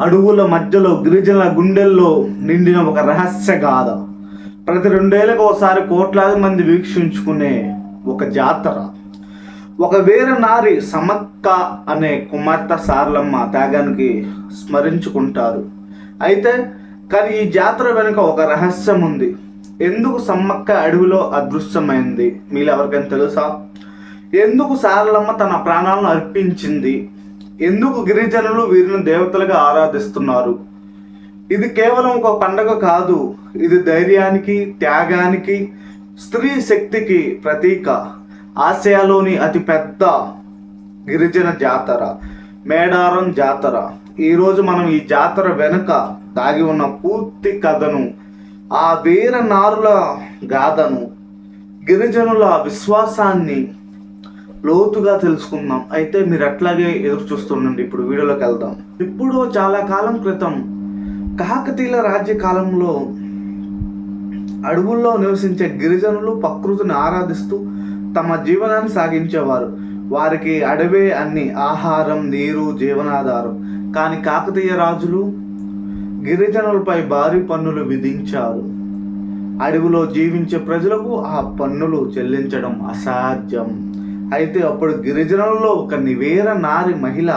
అడవుల మధ్యలో గిరిజనుల గుండెల్లో నిండిన ఒక రహస్య గాథ. ప్రతి రెండేళ్ళకు ఒకసారి కోట్లాది మంది వీక్షించుకునే ఒక జాతర. ఒక వేరే నారి సమక్క అనే కుమార్తె సార్లమ్మ త్యాగానికి స్మరించుకుంటారు. అయితే కానీ ఈ జాతర వెనుక ఒక రహస్యం ఉంది. ఎందుకు సమ్మక్క అడవిలో అదృశ్యమైంది? మీరు ఎవరికైనా తెలుసా? ఎందుకు సారలమ్మ తన ప్రాణాలను అర్పించింది? ఎందుకు గిరిజనులు వీరిని దేవతలుగా ఆరాధిస్తున్నారు? ఇది కేవలం ఒక పండగ కాదు ఇది ధైర్యానికి త్యాగానికి స్త్రీ శక్తికి ప్రతీక. ఆసియాలోని అతిపెద్ద గిరిజన జాతర మేడారం జాతర. ఈరోజు మనం ఈ జాతర వెనుక దాగి ఉన్న పూర్తి కథను ఆ వీర నారుల గాథను గిరిజనుల విశ్వాసాన్ని లోతుగా తెలుసుకుందాం. అయితే మీరు అట్లాగే ఎదురు చూస్తుండండి. ఇప్పుడు వీడియోలోకి వెళ్దాం. ఇప్పుడు చాలా కాలం క్రితం కాకతీయుల రాజ్య కాలంలో అడవుల్లో నివసించే గిరిజనులు ప్రకృతిని ఆరాధిస్తూ తమ జీవనాన్ని సాగించేవారు. వారికి అడవే అన్ని ఆహారం నీరు జీవనాధారం. కానీ కాకతీయ రాజులు గిరిజనులపై భారీ పన్నులు విధించారు. అడవిలో జీవించే ప్రజలకు ఆ పన్నులు చెల్లించడం అసాధ్యం. అయితే అప్పుడు గిరిజనుల్లో ఒక నివేర నారి మహిళ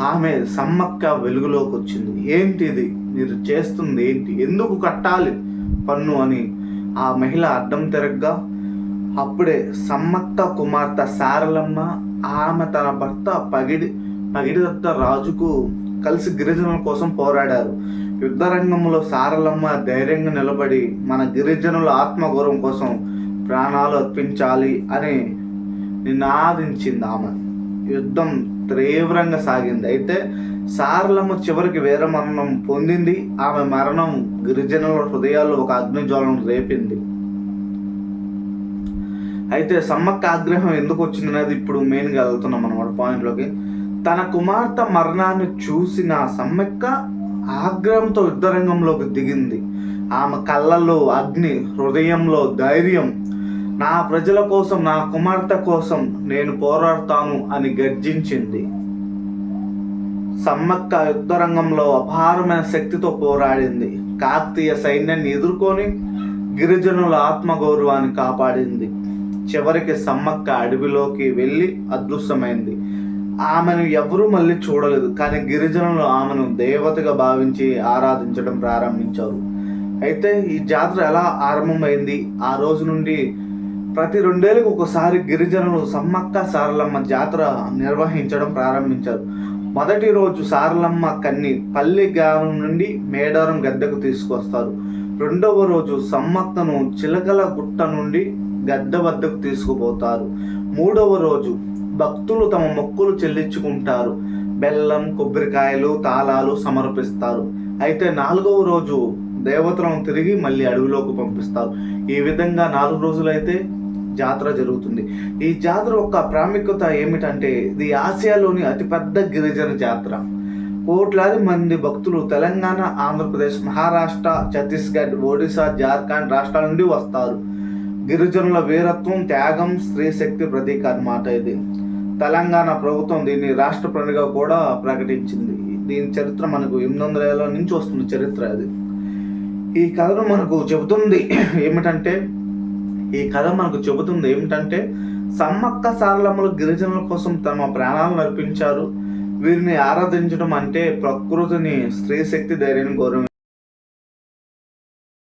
ఆమె సమ్మక్క వెలుగులోకి వచ్చింది. ఏంటిది మీరు చేస్తుంది ఏంటి? ఎందుకు కట్టాలి పన్ను అని ఆ మహిళ అడ్డం తిరగ్గా అప్పుడే సమ్మక్క కుమార్తె సారలమ్మ ఆమె తన భర్త పగిడి పగిడిదత్త రాజుకు కలిసి గిరిజనుల కోసం పోరాడారు. యుద్ధ రంగంలో సారలమ్మ ధైర్యంగా నిలబడి మన గిరిజనుల ఆత్మగౌరవం కోసం ప్రాణాలు అర్పించాలి అని నినాదించింది ఆమె. యుద్ధం తీవ్రంగా సాగింది. అయితే సారలమ్మ చివరికి వీర మరణం పొందింది. ఆమె మరణం గిరిజనుల హృదయాల్లో ఒక అగ్నిజ్వాలను రేపింది. అయితే సమ్మక్క ఆగ్రహం ఎందుకు వచ్చింది అనేది ఇప్పుడు మెయిన్గా వెళ్తున్నాం అనమాట పాయింట్లోకి తన కుమార్తె మరణాన్ని చూసిన సమ్మక్క ఆగ్రహంతో యుద్ధరంగంలోకి దిగింది. ఆమె కళ్ళల్లో అగ్ని హృదయంలో ధైర్యం నా ప్రజల కోసం నా కుమార్తె కోసం నేను పోరాడతాను అని గర్జించింది. సమ్మక్క యుద్ధరంగంలో అపారమైన శక్తితో పోరాడింది. కాకతీయ సైన్యాన్ని ఎదుర్కొని గిరిజనుల ఆత్మగౌరవాన్ని కాపాడింది. చివరికి సమ్మక్క అడవిలోకి వెళ్ళి అదృశ్యమైంది. ఆమెను ఎవరూ మళ్ళీ చూడలేదు కానీ గిరిజనులు ఆమెను దేవతగా భావించి ఆరాధించడం ప్రారంభించారు. అయితే ఈ జాతర ఎలా ఆరంభమైంది? ఆ రోజు నుండి ప్రతి రెండేళ్ళకి ఒకసారి గిరిజనులు సమ్మక్క సారలమ్మ జాతర నిర్వహించడం ప్రారంభించారు. మొదటి రోజు సారలమ్మ కన్ని పల్లి గ్రామం నుండి మేడారం గద్దెకు తీసుకొస్తారు. రెండవ రోజు సమ్మక్కను చిలకల గుట్ట నుండి గద్దె వద్దకు తీసుకుపోతారు. మూడవ రోజు భక్తులు తమ మొక్కులు చెల్లించుకుంటారు. బెల్లం కొబ్బరికాయలు తాళాలు సమర్పిస్తారు. అయితే నాలుగవ రోజు దేవతలను తిరిగి మళ్ళీ అడవిలోకి పంపిస్తారు. ఈ విధంగా నాలుగు రోజులైతే జాతర జరుగుతుంది. ఈ జాతర యొక్క ప్రాముఖ్యత ఏమిటంటే ఇది ఆసియాలోని అతిపెద్ద గిరిజన జాతర. కోట్లాది మంది భక్తులు తెలంగాణ ఆంధ్రప్రదేశ్ మహారాష్ట్ర ఛత్తీస్గఢ్ ఒడిశా జార్ఖండ్ రాష్ట్రాల నుండి వస్తారు. గిరిజనుల వీరత్వం త్యాగం స్త్రీ శక్తి ప్రతీక అన్నమాట ఇది. తెలంగాణ ప్రభుత్వం దీన్ని రాష్ట్ర పండుగ కూడా ప్రకటించింది. దీని చరిత్ర మనకు ఎనిమిది వందల ఏళ్ళ నుంచి వస్తుంది చరిత్ర అది. ఈ కథను మనకు చెబుతుంది ఏమిటంటే ఈ కథ మనకు చెబుతుంది ఏమిటంటే సమ్మక్క సారలమ్మలు గిరిజనుల కోసం తమ ప్రాణాలను అర్పించారు. వీరిని ఆరాధించడం అంటే ప్రకృతిని స్త్రీ శక్తి ధైర్యాన్ని గౌరవం